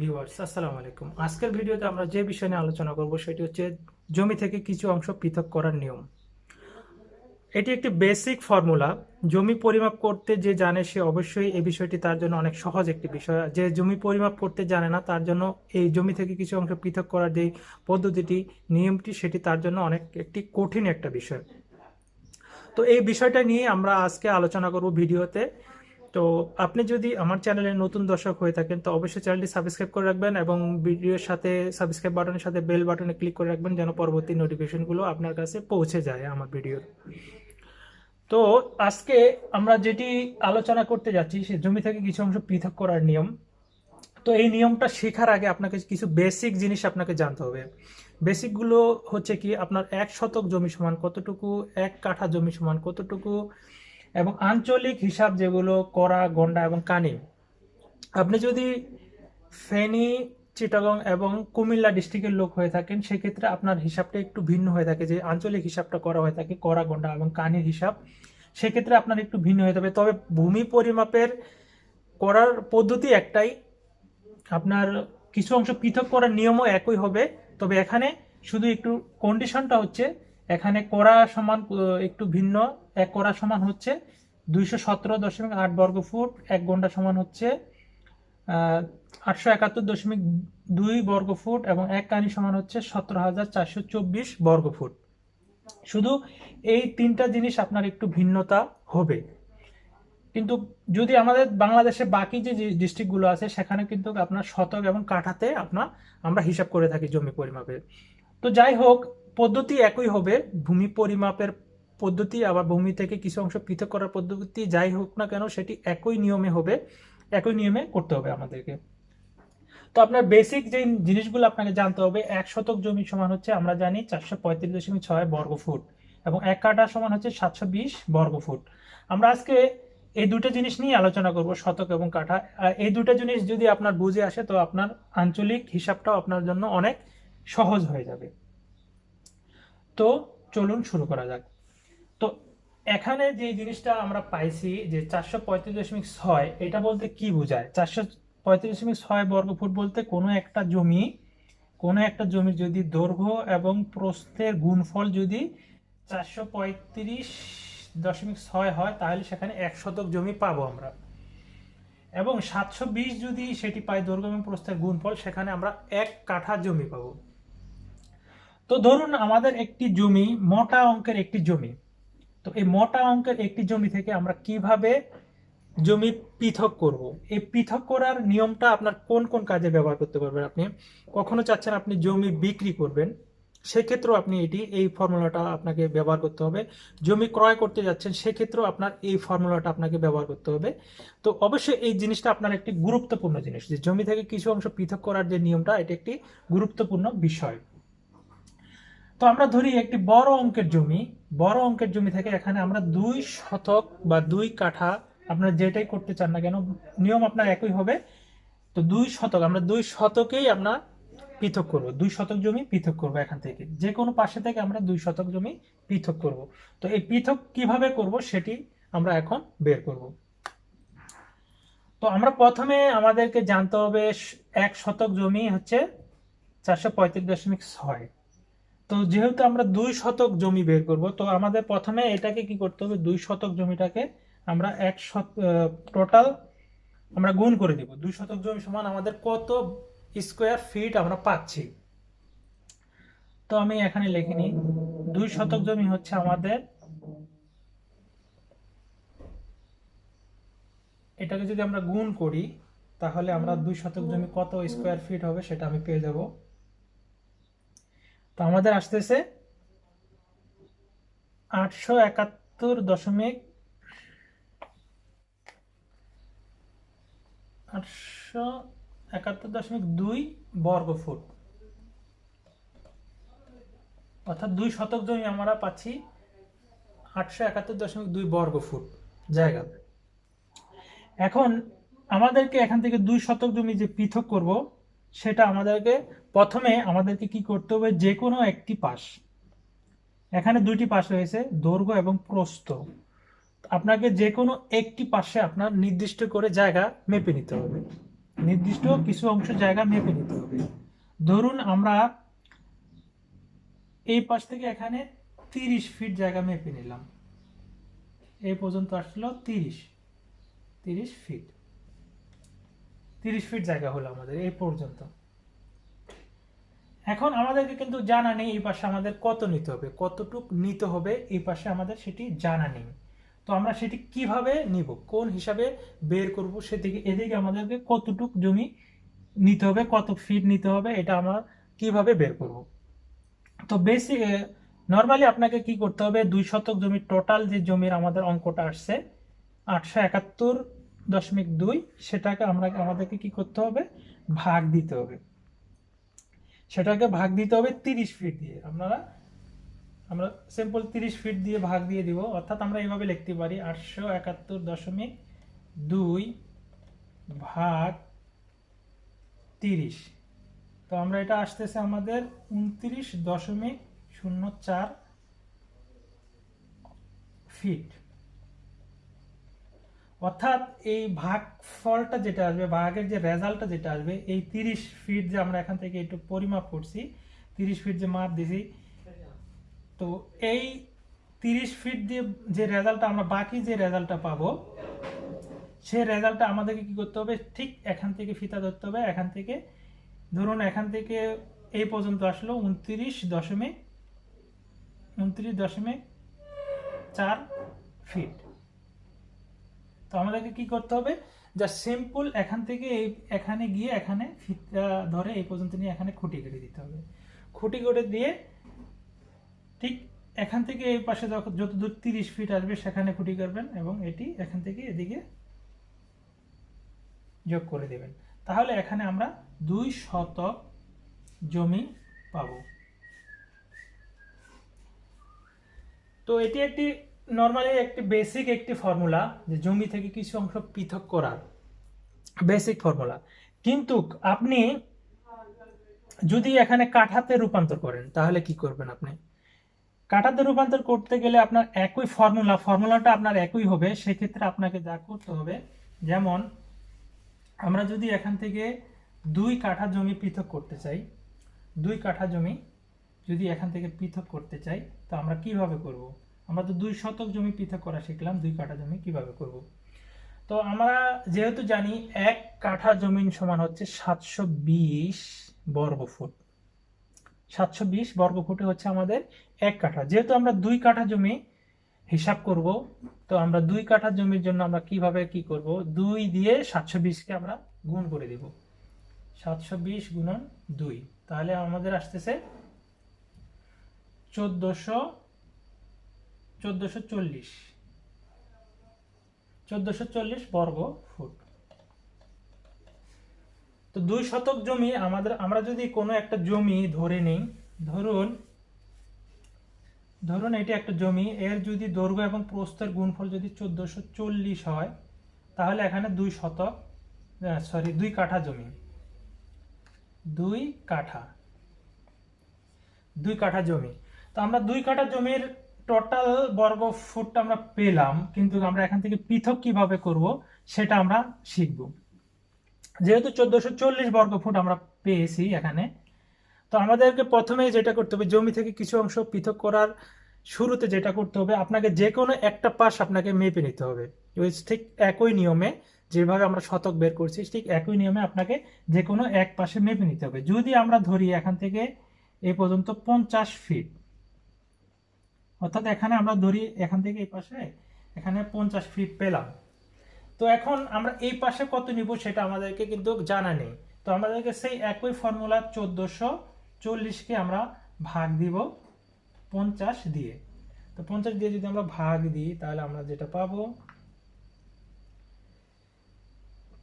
Viewers আসসালামু আলাইকুম। আজকের ভিডিওতে আমরা যে বিষয় নিয়ে আলোচনা করব সেটি হচ্ছে জমি থেকে কিছু অংশ পৃথক করার নিয়ম। এটি একটি বেসিক ফর্মুলা জমি পরিমাপ করতে যে জানে সে অবশ্যই এই বিষয়টি তার জন্য অনেক সহজ একটি বিষয়। যে জমি পরিমাপ করতে জানে না, তার জন্য এই জমি থেকে কিছু অংশ পৃথক করার যে পদ্ধতিটি, নিয়মটি, সেটি তার জন্য অনেক একটি কঠিন একটা বিষয়। তো এই বিষয়টা নিয়ে আমরা আজকে আলোচনা করব ভিডিওতে। তো আপনি যদি আমার চ্যানেলে নতুন দর্শক হয়ে থাকেন, তো অবশ্যই চ্যানেলটি সাবস্ক্রাইব করে রাখবেন এবং ভিডিওর সাথে সাবস্ক্রাইব বাটনের সাথে বেল বাটনে ক্লিক করে রাখবেন যেন পরবর্তী নোটিফিকেশনগুলো আপনার কাছে পৌঁছে যায় আমার ভিডিওর তো আজকে আমরা যেটি আলোচনা করতে যাচ্ছি, সে জমি থেকে কিছু অংশ পৃথক করার নিয়ম। তো এই নিয়মটা শেখার আগে আপনাকে কিছু বেসিক জিনিস আপনাকে জানতে হবে। বেসিকগুলো হচ্ছে কি, আপনার এক শতক জমি সমান কতটুকু, এক কাঠা জমি সমান কতটুকু এবং আঞ্চলিক হিসাব যেগুলো করা গন্ডা এবং কানি। আপনি যদি ফেনী, চিটাগং এবং কুমিল্লা ডিস্ট্রিক্টের লোক হয়ে থাকেন, সেক্ষেত্রে আপনার হিসাবটা একটু ভিন্ন হয়ে থাকে, যে আঞ্চলিক হিসাবটা করা হয়ে থাকে করা গন্ডা এবং কানির হিসাব। সেক্ষেত্রে আপনার একটু ভিন্ন হয়ে যাবে। তবে ভূমি পরিমাপের করার পদ্ধতি একটাই। আপনার কিছু অংশ পৃথক করার নিয়মও একই হবে। তবে এখানে শুধু একটু কন্ডিশনটা হচ্ছে, এখানে করা সমান, একটু ভিন্ন এক করা সমান হচ্ছে দুইশো সতেরো দশমিক আট বর্গ ফুট, এক ঘণ্টা সমান হচ্ছে আটশো একাত্তর দশমিক দুই বর্গ ফুট এবং এক কানি সমান হচ্ছে সতেরো হাজার চারশো চব্বিশ বর্গ ফুট। শুধু এই তিনটা জিনিস আপনার একটু ভিন্নতা হবে। কিন্তু যদি আমাদের বাংলাদেশে বাকি যে ডিস্ট্রিক্টগুলো আছে, সেখানে কিন্তু আপনার শতক এবং কাঠাতে আপনার আমরা হিসাব করে থাকি জমি পরিমাপের। তো যাই হোক, পদ্ধতি একই হবে, ভূমি পরিমাপের পদ্ধতি আবার ভূমি থেকে কিছু অংশ পৃথক করার পদ্ধতি যাই হোক না কেন, সেটি একই নিয়মে হবে, একই নিয়মে করতে হবে আমাদেরকে। তো আপনার বেসিক যে জিনিসগুলো আপনাকে জানতে হবে, এক শতক জমি সমান হচ্ছে, আমরা জানি চারশো পঁয়ত্রিশ দশমিক ছয় বর্গ ফুট এবং এক কাঠা সমান হচ্ছে সাতশো বিশ বর্গ ফুট। আমরা আজকে এই দুটো জিনিস নিয়ে আলোচনা করব, শতক এবং কাঠা। এই দুটো জিনিস যদি আপনার বুঝে আসে, তো আপনার আঞ্চলিক হিসাবটাও আপনার জন্য অনেক সহজ হয়ে যাবে। তো চলুন শুরু করা যাক। তো এখানে যে জিনিসটা আমরা পাইছি যে চারশো পঁয়ত্রিশ দশমিক ছয়, এটা বলতে কি বোঝায়? চারশো পঁয়ত্রিশ দশমিক ছয় বর্গ ফুট বলতে কোনো একটা জমি, কোনো একটা জমির যদি দৈর্ঘ্য এবং প্রস্থের গুণফল যদি চারশো পঁয়ত্রিশ দশমিক ছয় হয়, তাহলে সেখানে এক শতক জমি পাবো আমরা। এবং সাতশো বিশ যদি সেটি পাই দৈর্ঘ্য এবং প্রস্থের গুণফল, সেখানে আমরা এক কাঠা জমি পাবো। তো ধরুন আমাদের একটি জমি, মোটা অঙ্কের একটি জমি। তো এই মোটা অঙ্কের একটি জমি থেকে আমরা কীভাবে জমি পৃথক করব? এই পৃথক করার নিয়মটা আপনার কোন কোন কাজে ব্যবহার করতে পারবেন আপনি? কখনো চাচ্ছেন আপনি জমি বিক্রি করবেন, সেক্ষেত্রেও আপনি এটি, এই ফর্মুলাটা আপনাকে ব্যবহার করতে হবে। জমি ক্রয় করতে যাচ্ছেন, সেক্ষেত্রেও আপনার এই ফর্মুলাটা আপনাকে ব্যবহার করতে হবে। তো অবশ্যই এই জিনিসটা আপনার একটি গুরুত্বপূর্ণ জিনিস যে জমি থেকে কিছু অংশ পৃথক করার যে নিয়মটা, এটি একটি গুরুত্বপূর্ণ বিষয়। তো আমরা ধরি একটি বড় অঙ্কের জমি, বড় অঙ্কের জমি থেকে এখানে আমরা দুই শতক বা দুই কাঠা আপনারা যেটাই করতে চান না কেন, নিয়ম আপনার একই হবে। তো দুই শতক, আমরা দুই শতকেই আমরা পৃথক করব, দুই শতক জমি পৃথক করব এখান থেকে। যে কোনো পাশে থেকে আমরা দুই শতক জমি পৃথক করব। তো এই পৃথক কীভাবে করব সেটি আমরা এখন বের করব। তো আমরা প্রথমে আমাদেরকে জানতে হবে এক শতক জমি হচ্ছে চারশো পঁয়ত্রিশ দশমিক ছয়। তো যেহেতু আমরা দুই শতক জমি বের করব, তো আমাদের প্রথমে এটাকে কি করতে হবে? দুই শতক জমিটাকে আমরা এক শত টোটাল আমরা গুণ করে দিব। দুই শতক জমি সমান আমাদের কত স্কোয়ার ফিট আমরা পাচ্ছি? তো আমি এখানে লিখে নিই, দুই শতক জমি হচ্ছে আমাদের, এটাকে যদি আমরা গুণ করি, তাহলে আমরা দুই শতক জমি কত স্কোয়ার ফিট হবে সেটা আমি পেয়ে যাব। তো আমাদের আসতেছে আটশো একাত্তর দশমিক আটশো একাত্তর দশমিক দুই বর্গ ফুট অর্থাৎ দুই শতক জমি আমরা পাচ্ছি আটশো একাত্তর দশমিক দুই বর্গ ফুট জায়গা। এখন আমাদেরকে এখান থেকে দুই শতক জমি যে পৃথক করব, সেটা আমাদেরকে প্রথমে আমাদেরকে কি করতে হবে? যে কোনো একটি পাশ। এখানে দুইটি পাশ রয়েছে, দৈর্ঘ্য এবং প্রস্থ। আপনাকে যে কোনো একটি পাশে আপনার নির্দিষ্ট করে জায়গা মেপে নিতে হবে। নির্দিষ্ট কিছু অংশ জায়গা মেপে নিতে হবে। ধরুন আমরা এই পাশ থেকে এখানে তিরিশ ফিট জায়গা মেপে নিলাম। এই পর্যন্ত আসলো তিরিশ। তিরিশ ফিট। তিরিশ ফিট জায়গা হলো আমাদের এই পর্যন্ত। এখন আমাদেরকে কিন্তু জানা নেই এই পাশে আমাদের কত নিতে হবে, কতটুক নিতে হবে, এই পাশে আমাদের সেটি জানা নেই। তো আমরা সেটি কীভাবে নিব, কোন হিসাবে বের করব, সেদিকে, এদিকে আমাদেরকে কতটুক জমি নিতে হবে কত ফিট নিতে হবে, এটা আমরা কীভাবে বের করব। তো বেশি নর্মালি আপনাকে কি করতে হবে, দুই শতক জমি টোটাল যে জমির আমাদের অঙ্কটা আসছে, আটশো একাত্তর দশমিক দুই, সেটাকে আমরা, আমাদেরকে কি করতে হবে, ভাগ দিতে হবে। সেটাকে ভাগ দিতে হবে তিরিশ ফিট দিয়ে। আপনারা, আমরা সিম্পল তিরিশ ফিট দিয়ে ভাগ দিয়ে দিব। অর্থাৎ আমরা এইভাবে লিখতে পারি আটশো একাত্তর দশমিক দুই ভাগ তিরিশ। তো আমরা এটা আসতেছে আমাদের উনত্রিশ দশমিক শূন্য চার ফিট অর্থাৎ এই ভাগ ফলটা যেটা আসবে, ভাগের যে রেজাল্টটা যেটা আসবে, এই তিরিশ ফিট যে আমরা এখান থেকে একটু পরিমাপ করছি, তিরিশ ফিট যে মাপ দিছি, তো এই তিরিশ ফিট দিয়ে যে রেজাল্টটা, আমরা বাকি যে রেজাল্টটা পাবো সেই রেজাল্টটা আমাদেরকে কি করতে হবে? ঠিক এখান থেকে ফিতা ধরতে হবে। এখান থেকে, ধরুন এখান থেকে এই পর্যন্ত আসলো উনত্রিশ দশমিক উনত্রিশ দশমিক চার ফিট তো আমাদেরকে কি করতে হবে? যা সিম্পল এখান থেকে এই, এখানে গিয়ে এখানে ফিতা ধরে এই পর্যন্ত নিয়ে এখানে খুঁটি কেটে দিতে হবে। খুঁটি কেটে দিয়ে ঠিক এখান থেকে এই পাশে যখন যত দূর তিরিশ ফিট আসবে সেখানে খুঁটি করবেন এবং এটি এখান থেকে এদিকে যোগ করে দেবেন। তাহলে এখানে আমরা দুই শতক জমি পাব। তো এটি একটি নর্মালি একটি বেসিক একটি ফর্মুলা যে জমি থেকে কিছু অংশ পৃথক করার। বেসিক ফর্মুলা কিন্তু আপনি যদি এখানে কাঠাতে রূপান্তর করেন, তাহলে কি করবেন আপনি? কাঠাতে রূপান্তর করতে গেলে আপনার একই ফর্মুলা ফর্মুলাটা আপনার একই হবে, সেক্ষেত্রে আপনাকে যা করতে হবে, যেমন আমরা যদি এখান থেকে দুই কাঠা জমি পৃথক করতে চাই, দুই কাঠা জমি যদি এখান থেকে পৃথক করতে চাই, তো আমরা কীভাবে করব? আমরা তো দুই শতক জমি পৃথক করা শিখলাম, দুই কাঠা জমি কীভাবে করব? তো আমরা যেহেতু জানি এক কাঠা জমিন সমান হচ্ছে সাতশো বিশ বর্গ ফুট সাতশো বিশ বর্গ ফুটে হচ্ছে আমাদের এক কাঠা। যেহেতু আমরা দুই কাঠা জমি হিসাব করব, তো আমরা দুই কাঠা জমির জন্য আমরা কীভাবে কি করব? দুই দিয়ে সাতশো বিশকে আমরা গুণ করে দেব। সাতশো বিশ গুণন দুই। তাহলে আমাদের আসতেছে চোদ্দশো চোদ্দশো চল্লিশ। চোদ্দশো চল্লিশ বর্গ ফুট। তো দুই শতক জমি আমাদের আমরা যদি কোনো একটা জমি ধরে নেই, ধরুন ধরুন এটি একটা জমি, এর যদি দৈর্ঘ্য এবং প্রস্থের গুণফল যদি চোদ্দশো চল্লিশ হয়, তাহলে এখানে দুই শতক সরি দুই কাঠা জমি। দুই কাঠা। দুই কাঠা জমি। তো আমরা দুই কাঠা জমির টোটাল বর্গ ফুটটা আমরা পেলাম, কিন্তু আমরা এখান থেকে পৃথক কীভাবে করব সেটা আমরা শিখব। যেহেতু চোদ্দশো চল্লিশ বর্গ ফুট আমরা পেয়েছি এখানে, তো আমাদেরকে প্রথমে যেটা করতে হবে, জমি থেকে কিছু অংশ পৃথক করার শুরুতে যেটা করতে হবে, আপনাকে যে কোনো একটা পাশ আপনাকে মেপে নিতে হবে। ওই ঠিক একই নিয়মে যেভাবে আমরা শতক বের করছি, ঠিক একই নিয়মে আপনাকে যে কোনো এক পাশে মেপে নিতে হবে। যদি আমরা ধরি এখান থেকে এই পর্যন্ত পঞ্চাশ ফিট অর্থাৎ এখানে আমরা ধরি এখান থেকে এই পাশে এখানে পঞ্চাশ ফিট পেলাম। তো এখন আমরা এই পাশে কত নিব সেটা আমাদেরকে কিন্তু জানা নেই। তো আমাদেরকে সেই একই ফর্মুলা চোদ্দোশো চল্লিশকে আমরা ভাগ দিব পঞ্চাশ দিয়ে। তো পঞ্চাশ দিয়ে যদি আমরা ভাগ দিই, তাহলে আমরা যেটা পাবো?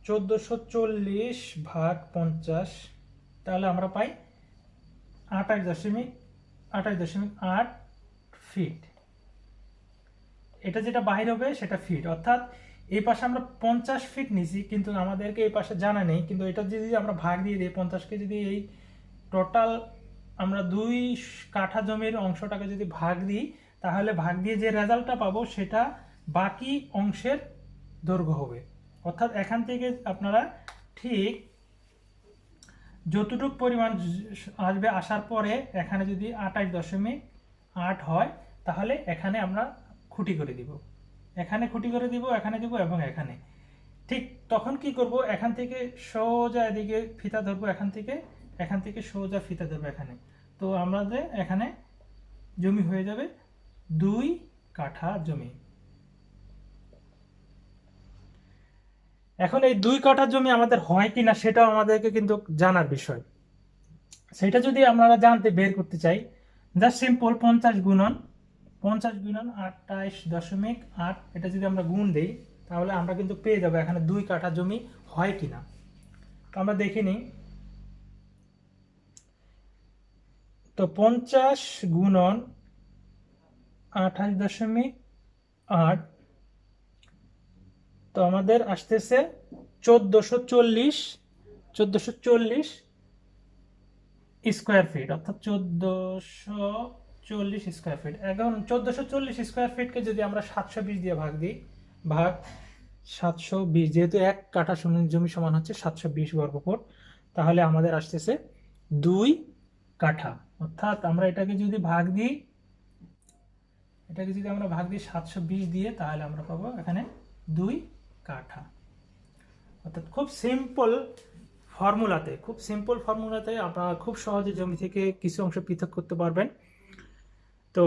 চোদ্দোশো চল্লিশ ভাগ পঞ্চাশ, তাহলে আমরা পাই আঠাশ দশমিক আঠাশ দশমিক আট ফিট এটা যেটা বাহির হবে, সেটা ফিট অর্থাৎ এই পাশে আমরা পঞ্চাশ ফিট নিছি, কিন্তু আমাদেরকে এই পাশে জানা নেই। কিন্তু এটা যদি আমরা ভাগ দিয়ে দিই, পঞ্চাশকে যদি এই টোটাল আমরা দুই কাঠা জমির অংশটাকে যদি ভাগ দিই, তাহলে ভাগ দিয়ে যে রেজাল্টটা পাবো, সেটা বাকি অংশের দৈর্ঘ্য হবে। অর্থাৎ এখান থেকে আপনারা ঠিক যতটুক পরিমাণ আসবে, আসার পরে এখানে যদি আঠাশ দশমিক আট হয়, তাহলে এখানে আমরা খুঁটি করে দিব। এখানে খুঁটি করে দিব, এখানে দিব এবং এখানে। ঠিক তখন কি করব? এখান থেকে সোজা এদিকে ফিতা ধরবো, এখান থেকে এখান থেকে সোজা ফিতা ধরবো এখানে। তো আমাদের এখানে জমি হয়ে যাবে দুই কাঠা জমি। এখন এই দুই কাঠা জমি আমাদের হয় কিনা সেটাও আমাদেরকে কিন্তু জানার বিষয়। সেটা যদি আমরা জানতে বের করতে চাই জাস্ট সিম্পল পঞ্চাশ গুণন পঞ্চাশ গুণন আটাইশ দশমিক আট, এটা যদি আমরা গুণ দিই, তাহলে আমরা কিন্তু পেয়ে যাব এখানে দুই কাঠা জমি হয় কিনা। তো আমরা দেখে নিই। তো পঞ্চাশ গুণন আঠাশ দশমিক আট, তো আমাদের আসতেছে চোদ্দোশো চল্লিশ চোদ্দোশো চল্লিশ স্কোয়ার ফিট অর্থাৎ চোদ্দোশো চল্লিশ স্কোয়ার ফিট এখন চোদ্দোশো চল্লিশ স্কোয়ার ফিটকে যদি আমরা সাতশো বিশ দিয়ে ভাগ দিই, ভাগ সাতশো বিশ, যেহেতু এক কাঠা জমি সমান হচ্ছে সাতশো বিশ বর্গ বর্গফুট তাহলে আমাদের আসতেছে দুই কাঠা। অর্থাৎ আমরা এটাকে যদি ভাগ দিই, এটাকে যদি আমরা ভাগ দিই সাতশো বিশ দিয়ে, তাহলে আমরা পাবো এখানে দুই কাঠা। অর্থাৎ খুব সিম্পল ফর্মুলাতে, খুব সিম্পল ফর্মুলাতে আপনারা খুব সহজে জমি থেকে কিছু অংশ পৃথক করতে পারবেন। তো,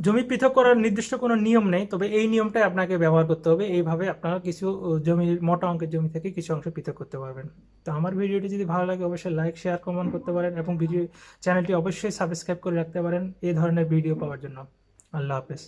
জমি পৃথক করার নির্দিষ্ট কোনো নিয়ম নেই, তবে এই নিয়মটাই আপনাকে ব্যবহার করতে হবে। এইভাবে আপনারা কিছু জমির মোটা অঙ্কের জমি থেকে কিছু অংশ পৃথক করতে পারবেন। তো আমার ভিডিওটি যদি ভালো লাগে, অবশ্যই লাইক, শেয়ার, কমেন্ট করতে পারেন এবং ভিডিও, চ্যানেলটি অবশ্যই সাবস্ক্রাইব করে রাখতে পারেন। এই ধরনের ভিডিও পাওয়ার জন্য। আল্লাহ হাফেজ।